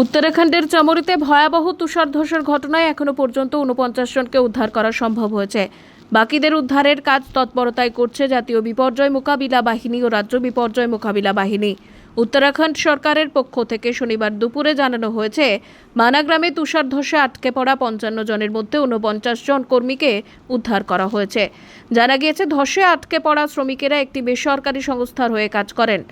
উত্তরাখণ্ডের চামরিতে ভয়াবহ তুষার ধসের ঘটনায় এখনও পর্যন্ত উনপঞ্চাশ জনকে উদ্ধার করা সম্ভব হয়েছে। বাকিদের উদ্ধারের কাজ তৎপরতায় করছে জাতীয় বিপর্যয় মোকাবিলা বাহিনী ও রাজ্য বিপর্যয় মোকাবিলা বাহিনী। উত্তরাখণ্ড সরকারের পক্ষ থেকে শনিবার দুপুরে জানানো হয়েছে, মানাগ্রামে তুষার ধসে আটকে পড়া পঞ্চান্ন জনের মধ্যে উনপঞ্চাশ জন কর্মীকে উদ্ধার করা হয়েছে। জানা গিয়েছে, ধসে আটকে পড়া শ্রমিকেরা একটি বেসরকারি সংস্থার হয়ে কাজ করেন।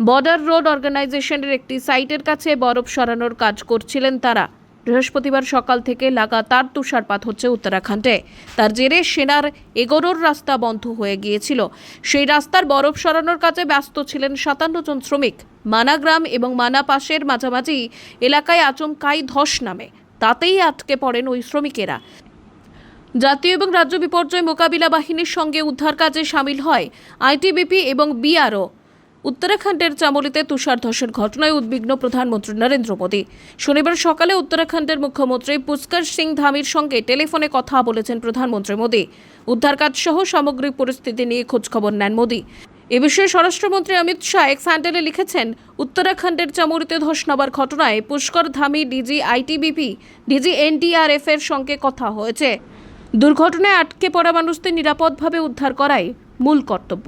বর্ডার রোড অর্গানাইজেশনের একটি সাইটের কাছে বরফ সরানোর কাজ করছিলেন তারা। বৃহস্পতিবার সকাল থেকে লাগাতার তুষারপাত হচ্ছে উত্তরাখণ্ডে। তার জেরে সেনার এগোরোর রাস্তা বন্ধ হয়ে গিয়েছিল। সেই রাস্তার বরফ সরানোর কাজে ব্যস্ত ছিলেন সাতান্ন জন শ্রমিক। মানাগ্রাম এবং মানা পাশের মাঝামাঝি এলাকায় আচমকাই ধস নামে। তাতেই আটকে পড়েন ওই শ্রমিকেরা। জাতীয় এবং রাজ্য বিপর্যয় মোকাবিলা বাহিনীর সঙ্গে উদ্ধার কাজে সামিল হয় আইটিবিপি এবং বিআরও। উত্তরাখণ্ডের চামলিতে তুষার ধসের ঘটনায় উদ্বিগ্ন প্রধানমন্ত্রী নরেন্দ্র মোদী। শনিবার সকালে উত্তরাখণ্ডের মুখ্যমন্ত্রী পুষ্কর সিং ধামির সঙ্গে টেলিফোনে কথা বলেছেন প্রধানমন্ত্রী মোদী। উদ্ধার কাজ সহ সামগ্রিক পরিস্থিতি নিয়ে খোঁজখবর নেন মোদী। এ বিষয়ে স্বরাষ্ট্রমন্ত্রী অমিত শাহ এক স্যান্ডেলে লিখেছেন, উত্তরাখণ্ডের চামুরিতে ধস নামার ঘটনায় Pushkar Dhami DG ITBP, DG NDRF এর সঙ্গে কথা হয়েছে। দুর্ঘটনায় আটকে পড়া মানুষদের নিরাপদভাবে উদ্ধার করাই মূল কর্তব্য।